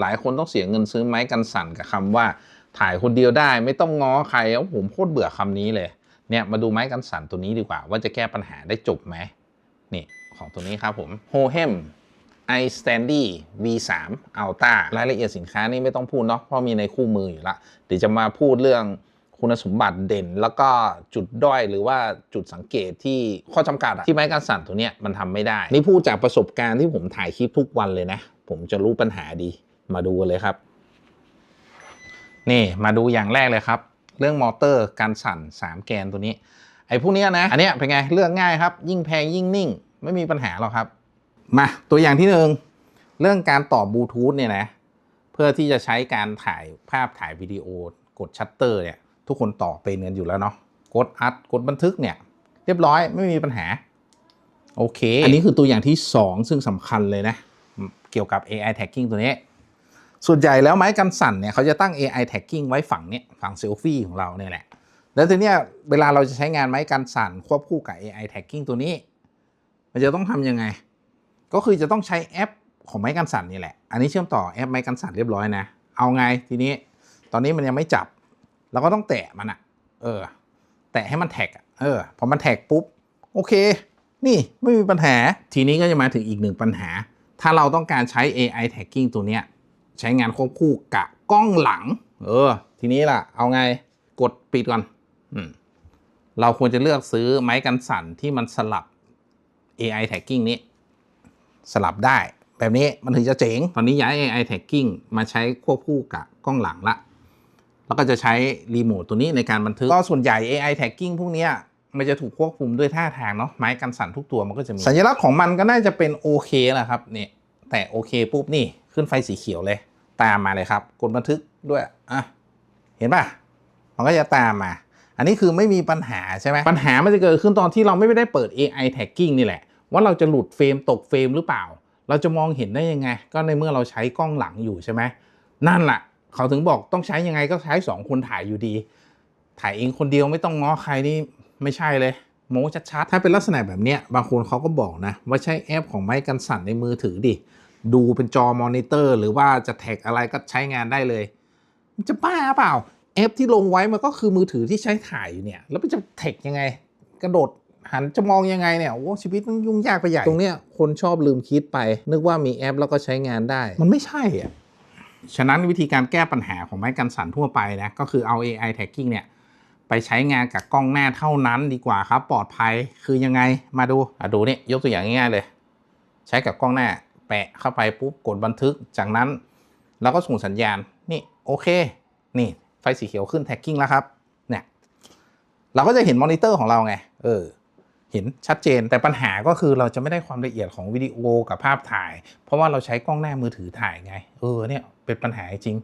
หลายคนต้องเสียเงินซื้อไม้กันสั่นกับคำว่า ถ่ายคนเดียวได้ไม่ต้องง้อใครโอ้ผมโคตรเบื่อคำนี้เลย เนี่ยมาดูไม้กันสั่นตัวนี้ดีกว่า ว่าจะแก้ปัญหาได้จบไหมนี่ของตัวนี้ครับผม h o h e m i s t a n d y V3 Ultra รายละเอียดสินค้านี่ไม่ต้องพูดเนาะเพราะมีในคู่มืออยู่ละเดี๋ยวจะมาพูดเรื่องคุณสมบัติเด่น แล้วก็จุดด้อยหรือว่าจุดสังเกตที่ข้อจำกัดที่ไม้กันสั่นตัวเนี้ยมันทำไม่ได้ นี่พูดจากประสบการณ์ที่ผมถ่ายคลิปทุกวันเลยนะ ผมจะรู้ปัญหาดี มาดูกันเลยครับ นี่มาดูอย่างแรกเลยครับ เรื่องมอเตอร์การสั่น 3 แกนตัวนี้ ไอ้พวกเนี้ยนะ อันนี้เป็นไงเลือกง่ายครับ ยิ่งแพงยิ่งนิ่ง ไม่มีปัญหาหรอกครับ มาตัวอย่างที่หนึ่งเรื่องการต่อบลูทูธเนี่ยนะเพื่อที่จะใช้การถ่ายภาพถ่ายวิดีโอกดชัตเตอร์เนี่ยทุกคนต่อเป็นกันอยู่แล้วเนาะกดอัดกดบันทึกเนี่ย เรียบร้อยไม่มีปัญหา โอเค อันนี้คือตัวอย่างที่ 2 ซึ่งสำคัญเลยนะ เกี่ยวกับ AI tagging ตัวนี้ ส่วนใหญ่แล้วไม้กันสั่นเนี่ยเขาจะตั้ง AI tagging ไว้ฝั่งเนี้ยฝั่งเซลฟี่ของเราเนี่ยแหละ แล้วทีเนี้ยเวลาเราจะใช้งานไม้กันสั่นควบคู่กับ AI tagging ตัวนี้ มันจะต้องทำยังไง ก็คือจะต้องใช้แอปของไม้กันสั่นนี่แหละ อันนี้เชื่อมต่อแอปไม้กันสั่นเรียบร้อยนะ เอาไงทีนี้ ตอนนี้มันยังไม่จับ เราก็ต้องแตะมันอะเออ แตะให้มันแท็กเออ พอมันแท็กปุ๊บ โอเค นี่ไม่มีปัญหา ทีนี้ก็จะมาถึงอีกหนึ่งปัญหา ถ้าเราต้องการใช้ AI tagging ตัวเนี้ย ใช้งานควบคู่กับกล้องหลัง เออ ทีนี้ล่ะ เอาไงกดปิดก่อนอเราควรจะเลือกซื้อไม้กันสั่นที่มันสลับ AI tagging นี้ สลับได้ แบบนี้มันถึงจะเจ๋ง ตอนนี้ย้าย AI tagging มาใช้ควบคู่กับกล้องหลังละแล้วก็จะใช้รีโมทตัวนี้ในการบันทึก ก็ส่วนใหญ่ AI tagging พวกนี้มันจะถูกควบคุมด้วยท่าทางเนาะไม้กันสั่นทุกตัวมันก็จะมี สัญลักษณ์ของมันก็น่าจะเป็นโอเคแหละครับเนี่ยแต่โอเคปุ๊บนี่ ขึ้นไฟสีเขียวเลย ตามมาเลยครับ กดบันทึกด้วยอะเห็นป่ะมันก็จะตามมา อันนี้คือไม่มีปัญหาใช่ไหมปัญหามันจะเกิดขึ้นตอนที่เราไม่ได้เปิด AI tagging นี่แหละ ว่าเราจะหลุดเฟรมตกเฟรมหรือเปล่า เราจะมองเห็นได้ยังไง ก็ในเมื่อเราใช้กล้องหลังอยู่ใช่ไหมนั่นแหละเขาถึงบอกต้องใช้ยังไงก็ใช้สองคนถ่ายอยู่ดี ถ่ายเองคนเดียวไม่ต้องง้อใครนี่ไม่ใช่เลยโม้ชัดๆถ้าเป็นลักษณะแบบเนี้ยบางคนเขาก็บอกนะว่าใช้แอปของไม้กันสั่นในมือถือดิ ดูเป็นจอมอนิเตอร์ หรือว่าจะแท็กอะไรก็ใช้งานได้เลย มันจะบ้าเปล่าแอปที่ลงไว้มันก็คือมือถือที่ใช้ถ่ายอยู่เนี่ย แล้วมันจะแท็กยังไง กระโดดหันจะมองยังไงเนี่ยโอ้ชีวิตมันยุ่งยากไปใหญ่ ตรงเนี้ยคนชอบลืมคิดไป นึกว่ามีแอปแล้วก็ใช้งานได้ มันไม่ใช่อะฉะนั้นวิธีการแก้ปัญหาของไม้กันสั่นทั่วไปนะก็คือเอา AI tagging เนี่ยไปใช้งานกับกล้องหน้าเท่านั้นดีกว่าครับ ปลอดภัยคือยังไงมาดูอะดูนี่ยกตัวอย่างง่ายๆเลย ใช้กับกล้องหน้า แปะเข้าไปปุ๊บกดบันทึกจากนั้นเราก็ส่งสัญญาณนี่โอเค นี่ไฟสีเขียวขึ้นแท็กกิ้งแล้วครับเนี่ยเราก็จะเห็นมอนิเตอร์ของเราไงเออเห็นชัดเจนแต่ปัญหาก็คือเราจะไม่ได้ความละเอียดของวิดีโอกับภาพถ่าย เพราะว่าเราใช้กล้องหน้ามือถือถ่ายไง เออเนี่ยเป็นปัญหาจริง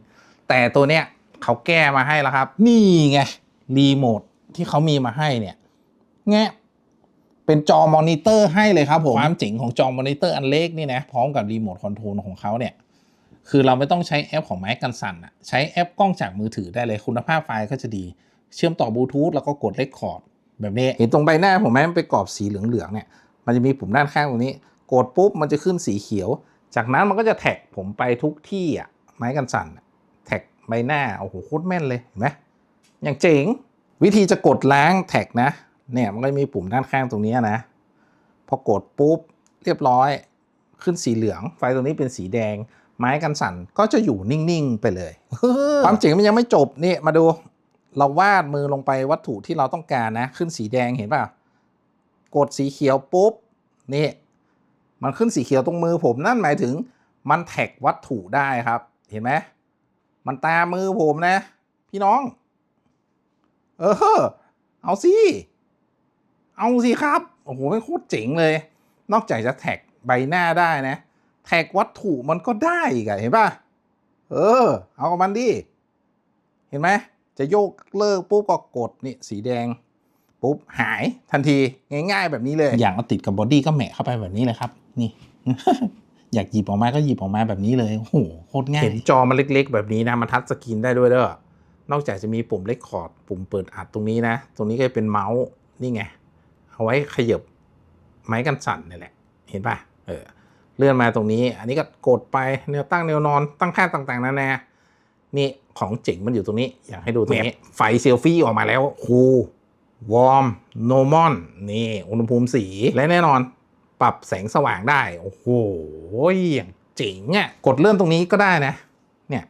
แต่ตัวเนี้ยเขาแก้มาให้แล้วครับ นี่ไงรีโมทที่เขามีมาให้เนี่ยแงะ เป็นจอมอนิเตอร์ให้เลยครับผมความเจ๋งของจอมอนิเตอร์อันเล็กนี่นะพร้อมกับรีโมทคอนโทรลของเขาเนี่ยคือเราไม่ต้องใช้แอปของไม้กันสั่นอะใช้แอปกล้องจากมือถือได้เลยคุณภาพไฟล์ก็จะดี เชื่อมต่อบลูทูธแล้วก็กดเลคคอร์ดแบบนี้เห็นตรงใบหน้าผมไหมมันเป็นกรอบสีเหลืองๆเนี่ยมันจะมีปุ่มด้านข้างตรงนี้ กดปุ๊บมันจะขึ้นสีเขียว จากนั้นมันก็จะแท็กผมไปทุกที่อะไม้กันสั่นอะแท็กใบหน้าโอ้โหโคตรแม่นเลยเห็นไหมอย่างเจ๋งวิธีจะกดล้างแท็กนะ เนี่ยมันก็จะมีปุ่มด้านข้างตรงนี้นะ พอกดปุ๊บเรียบร้อยขึ้นสีเหลือง ไฟตรงนี้เป็นสีแดง ไม้กันสั่นก็จะอยู่นิ่งๆไปเลย ความเจ๋งมันยังไม่จบนี่มาดูเราวาดมือลงไปวัตถุที่เราต้องการนะ ขึ้นสีแดงเห็นป่ะกดสีเขียวปุ๊บนี่มันขึ้นสีเขียวตรงมือผมนั่นหมายถึงมันแท็กวัตถุได้ครับ เห็นไหมมันตามมือผมนะ พี่น้อง เออ เอาสิ เอาสิครับ โอ้โหเป็นโคตรเจ๋งเลย นอกจากจะแท็กใบหน้าได้นะ แท็กวัตถุมันก็ได้อีกอะเห็นป่ะ เออ เอากับมันดิ เห็นไหม จะโยกเลิกปุ๊บก็กดนี่สีแดง ปุ๊บหายทันทีง่าย ๆ แบบนี้เลย อย่างเอาติดกับบอดี้ก็แหมะเข้าไปแบบนี้เลยครับ นี่อยากหยิบออกมาก็หยิบออกมาแบบนี้เลย โอ้โห โคตรง่าย เห็นจอมันเล็ก ๆ แบบนี้นะ มันทัชสกรีนได้ด้วยเด้อนอกจากจะมีปุ่มเลคคอร์ด ปุ่มเปิดอัดตรงนี้นะ ตรงนี้ก็เป็นเมาส์ นี่ไง เอาไว้ขยับไม้กันสั่นนี่แหละ เห็นป่ะ เออ เลื่อนมาตรงนี้ อันนี้ก็กดไปแนวตั้งแนวนอนตั้งค่าต่างๆนานา นี่ของเจ๋งมันอยู่ตรงนี้ อยากให้ดูตรงนี้ ไฟเซลฟี่ออกมาแล้วคูลวอร์มโนมอนนี่ อุณหภูมิสี และแน่นอน ปรับแสงสว่างได้ โอ้โหอย่างเจ๋งอะ่ะ กดเลื่อนตรงนี้ก็ได้นะ เนี่ย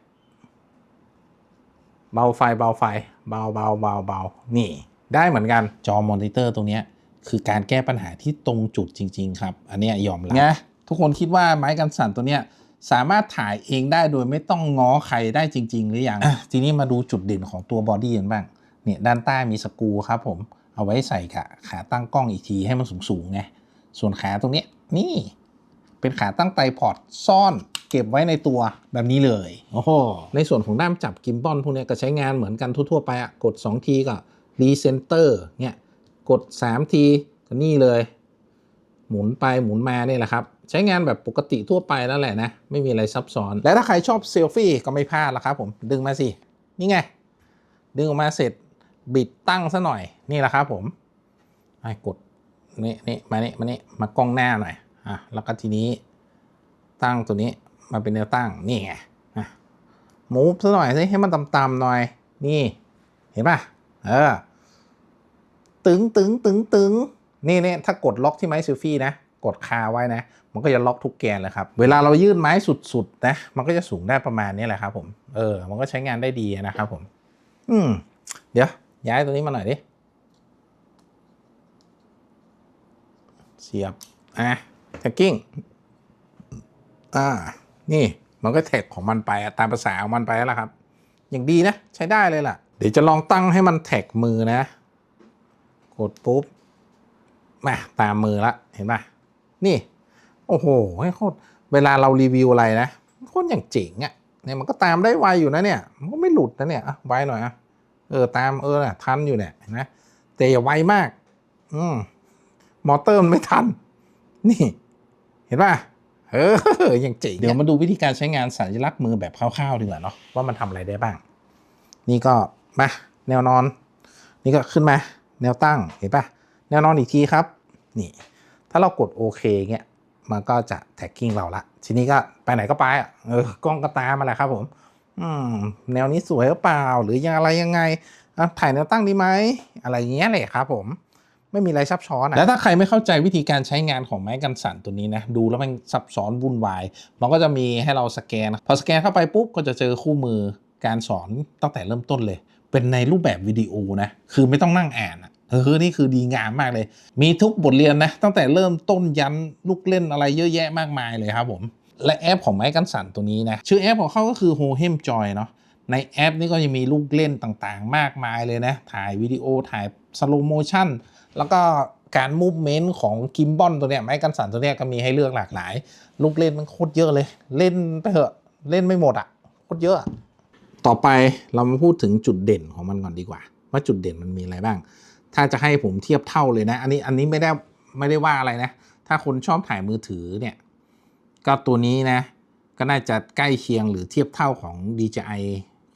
เบาไฟเบาไฟ เบาเบาเบาเบานี่ ได้เหมือนกัน จอมอนิเตอร์ตรงเนี้ย คือการแก้ปัญหาที่ตรงจุดจริง ๆ ครับ อันเนี้ยยอมรับนะทุกคนคิดว่าไม้กันสั่นตัวเนี้ยสามารถถ่ายเองได้โดยไม่ต้องง้อใครได้จริง ๆ หรือยังอะทีนี้มาดูจุดเด่นของตัวบอดี้กันบ้างเนี่ยด้านใต้มีสกรูครับผมเอาไว้ใส่ขาขาตั้งกล้องอีกทีให้มันสูงๆไงส่วนขาตรงเนี้ยนี่เป็นขาตั้งไตรพอร์ตซ่อนเก็บไว้ในตัวแบบนี้เลยโอ้โหในส่วนของด้ามจับกิมบอลพวกเนี้ยก็ใช้งานเหมือนกันทั่วๆไปอะกด 2 ทีก็รีเซนเตอร์เนี่ย กด 3 ทีก็นี่เลย หมุนไปหมุนมาเนี่ยแหละครับ ใช้งานแบบปกติทั่วไปนั่นแหละนะ ไม่มีอะไรซับซ้อน และถ้าใครชอบเซลฟี่ก็ไม่พลาดละครับผมดึงมาสิ นี่ไง ดึงออกมาเสร็จบิดตั้งซะหน่อยนี่แหละครับผมให้กดนี่นี่มานี่มานี่มากล้องหน้าหน่อยอะแล้วก็ทีนี้ตั้งตัวนี้มาเป็นแนวตั้งนี่ไงอะมูฟซะหน่อยสิให้มันต่ำๆหน่อย นี่ เห็นป่ะ เออ ตึงตึงตึงตึงนี่เนี่ยถ้ากดล็อกที่ไม้ซิลฟี่นะ กดคาไว้นะ มันก็จะล็อกทุกแกนเลยครับ เวลาเรายื่นไม้สุดๆนะ มันก็จะสูงได้ประมาณนี้แหละครับผม เออ มันก็ใช้งานได้ดีนะครับผม อืม เดี๋ยว ย้ายตัวนี้มาหน่อยดิ เสียบ อะแท็กกิ้ง อ่า นี่ มันก็แท็กของมันไปตามภาษาของมันไปแล้วละครับ อย่างดีนะ ใช้ได้เลยล่ะ เดี๋ยวจะลองตั้งให้มันแท็กมือนะ ดปุ๊บมาตามมือละเห็นป่ะ นี่ โอ้โหให้โคตรเวลาเรารีวิวอะไรนะโคตรอย่างเจ๋งอะ่ะเนี่ยมันก็ตามได้ไวอยู่นะเนี่ย มันก็ไม่หลุดนะเนี่ยอะไวหน่อยอะเออตามเออนะทันอยู่เนี่ยเห็นไหมแต่อย่าไวมาก อืมมอเตอร์มันไม่ทัน นี่ เห็นป่ะเอออย่างเจ๋งเดี๋ยวมาดูวิธีการใช้งานสัญลักษณ์มือแบบคร่าวๆดีกว่าเนาะว่ามันทำอะไรได้บ้าง นี่ก็มาแนวนอน นี่ก็ขึ้นมา แนวตั้งเห็นปะแนวนอนอีกทีครับนี่ถ้าเรากดโอเคเงี้ยมันก็จะแท็กกิ้งเราละทีนี้ก็ไปไหนก็ไปอะเออกล้องก็ตามมาแหละครับผมอืมแนวนี้สวยหรือเปล่า หรือยังอะไรยังไงอะถ่ายแนวตั้งดีไหมอะไรเงี้ยเลยครับผมไม่มีอะไรซับซ้อนอะแล้วถ้าใครไม่เข้าใจวิธีการใช้งานของไม้กันสั่นตัวนี้นะดูแล้วมันซับซ้อนวุ่นวายมันก็จะมีให้เราสแกน พอสแกนเข้าไปปุ๊บก็จะเจอคู่มือการสอนตั้งแต่เริ่มต้นเลย เป็นในรูปแบบวิดีโอนะ คือไม่ต้องนั่งอ่านอะเออนี่คือดีงามมากเลย มีทุกบทเรียนนะ ตั้งแต่เริ่มต้นยันลูกเล่นอะไรเยอะแยะมากมายเลยครับผม และแอปของไม้กันสันตัวนี้นะ ชื่อแอปของเขาก็คือ h o h e m Joy เนาะ ในแอปนี้ก็จะมีลูกเล่นต่างๆ มากมายเลยนะ ถ่ายวิดีโอ ถ่ายสโลโมชั o นแล้วก็การมูฟเมนต์ของกิมบอลตัวเนี้ยไม้กันสันตัวเนี้ยก็มีให้เลือกหลากหลาย ลูกเล่นมันโคตรเยอะเลย เล่นไปเถอะ เล่นไม่หมดอะ่ะ โคตรเยอะ ต่อไปเรามาพูดถึงจุดเด่นของมันก่อนดีกว่า ว่าจุดเด่นมันมีอะไรบ้าง ถ้าจะให้ผมเทียบเท่าเลยนะ อันนี้อันนี้ไม่ได้ไม่ได้ว่าอะไรนะ ถ้าคนชอบถ่ายมือถือเนี่ย ก็ตัวนี้นะ ก็น่าจะใกล้เคียงหรือเทียบเท่าของ DJI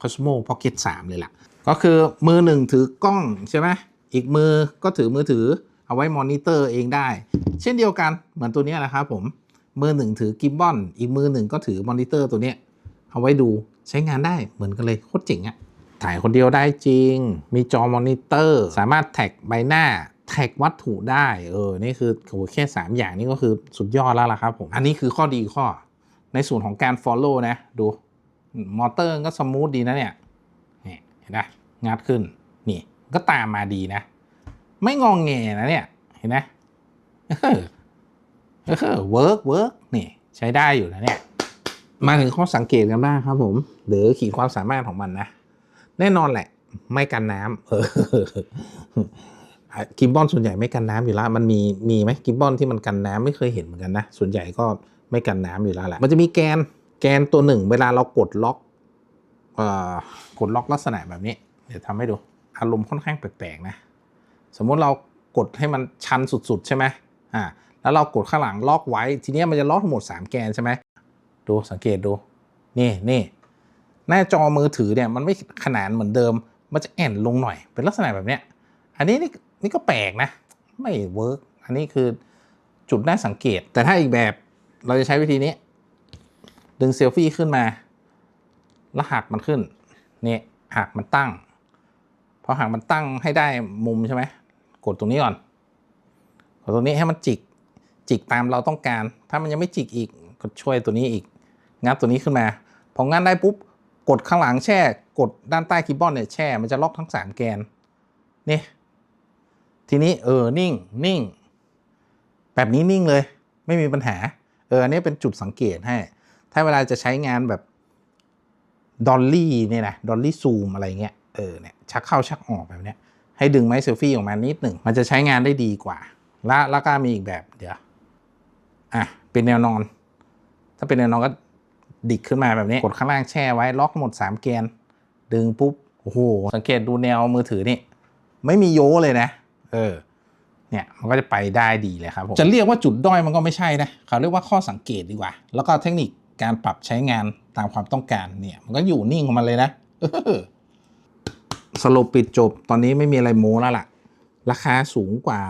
Cosmo Pocket 3 เลยล่ะ ก็คือมือหนึ่งถือกล้องใช่ไหมอีกมือก็ถือมือถือเอาไว้มอนิเตอร์เองได้ เช่นเดียวกันเหมือนตัวนี้แหละครับผม มือหนึ่งถือกิมบอลอีกมือหนึ่งก็ถือมอนิเตอร์ตัวนี้เอาไว้ดู ใช้งานได้เหมือนกันเลยโคตรเจ๋งอะถ่ายคนเดียวได้จริง มีจอมอนิเตอร์ สามารถแท็กใบหน้า แท็กวัตถุได้ เออ นี่คือโหแค่ 3 อย่างนี้ก็คือสุดยอดแล้วล่ะครับผม อันนี้คือข้อดีข้อ ในส่วนของการ Follow นะ ดู มอเตอร์ก็สมูทดีนะเนี่ยนี่เห็นไหมงัดขึ้น นี่ ก็ตามมาดีนะ ไม่งองแงนะเนี่ย เห็นไหมเออเออเวิร์กเวิร์กนี่ ใช้ได้อยู่นะเนี่ย มาถึงข้อสังเกตกันบ้างครับผม หรือขีดความสามารถของมันนะ แน่นอนแหละ ไม่กันน้ำเออกิมบอลส่วนใหญ่ไม่กันน้ำอยู่แล้ว มันมีมีไหมกิมบอลที่มันกันน้ำไม่เคยเห็นเหมือนกันนะ ส่วนใหญ่ก็ไม่กันน้ำอยู่แล้วแหละ มันจะมีแกนแกนตัวหนึ่ง เวลาเรากดล็อกเอ่อกดล็อกลักษณะแบบนี้ เดี๋ยวทำให้ดู อารมณ์ค่อนข้างแปลกๆนะ สมมุติเรากดให้มันชันสุดๆ ใช่ไหมอ่า แล้วเรากดข้างหลังล็อกไว้ ทีนี้มันจะล็อกทั้งหมด 3 แกนใช่ไหม ดูสังเกตดู นี่นี่หน้าจอมือถือเนี่ยมันไม่ขนานเหมือนเดิม มันจะแอนลงหน่อย เป็นลักษณะแบบเนี้ย อันนี้นี่นี่ก็แปลกนะ ไม่เวิร์กอันนี้คือจุดน่าสังเกต แต่ถ้าอีกแบบเราจะใช้วิธีนี้ ดึงเซลฟี่ขึ้นมา แล้วหักมันขึ้นนี่หักมันตั้งพอหักมันตั้งให้ได้มุมใช่ไหมกดตรงนี้ก่อนกดตรงนี้ให้มันจิกจิกตามเราต้องการ ถ้ามันยังไม่จิกอีกก็ช่วยตัวนี้อีก งัดตัวนี้ขึ้นมา พองัดได้ปุ๊บกดข้างหลังแช่ กดด้านใต้คีย์บอร์ดเนี่ยแช่ มันจะล็อกทั้งสามแกน นี่ ทีนี้เออ นิ่ง นิ่ง แบบนี้นิ่งเลย ไม่มีปัญหา เออ อันนี้เป็นจุดสังเกตให้ ถ้าเวลาจะใช้งานแบบดอลลี่เนี่ยนะ ดอลลี่ซูมอะไรเงี้ย เออ เนี่ย ชักเข้าชักออกแบบเนี้ย ให้ดึงไม้เซลฟี่ออกมานิดหนึ่ง มันจะใช้งานได้ดีกว่า และแล้วก็มีอีกแบบ เดี๋ยว อะ เป็นแนวนอน ถ้าเป็นแนวนอนก็ ดิกขึ้นมาแบบนี้ กดข้างล่างแช่ไว้ล็อกหมด 3 แกน ดึงปุ๊บ โอ้โห สังเกตดูแนวมือถือนี่ ไม่มีโยเลยนะ เออ เนี่ย มันก็จะไปได้ดีเลยครับผม จะเรียกว่าจุดด้อยมันก็ไม่ใช่นะ เขาเรียกว่าข้อสังเกตดีกว่า แล้วก็เทคนิคการปรับใช้งานตามความต้องการเนี่ย มันก็อยู่นิ่งของมันเลยนะสรุปปิดจบตอนนี้ไม่มีอะไรโม้แล้วล่ะ ราคาสูงกว่า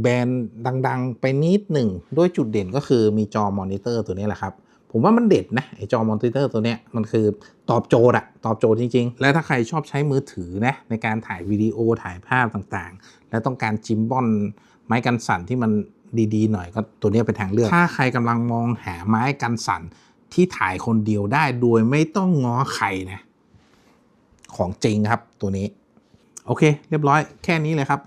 แบรนด์ดัง ๆ ไปนิดหนึ่ง ด้วยจุดเด่นก็คือมีจอมอนิเตอร์ตัวนี้แหละครับ ผมว่ามันเด็ดนะไอจอมอนิเตอร์ตัวเนี้ยมันคือตอบโจทย์อะตอบโจทย์จริง ๆ และถ้าใครชอบใช้มือถือนะในการถ่ายวิดีโอถ่ายภาพต่างๆ และต้องการจิมบอนไม้กันสั่นที่มันดีๆ หน่อยก็ตัวเนี้ยเป็นทางเลือก ถ้าใครกำลังมองหาไม้กันสั่นที่ถ่ายคนเดียวได้โดยไม่ต้องง้อใครนะ ของจริงครับตัวนี้ โอเค เรียบร้อยแค่นี้เลยครับ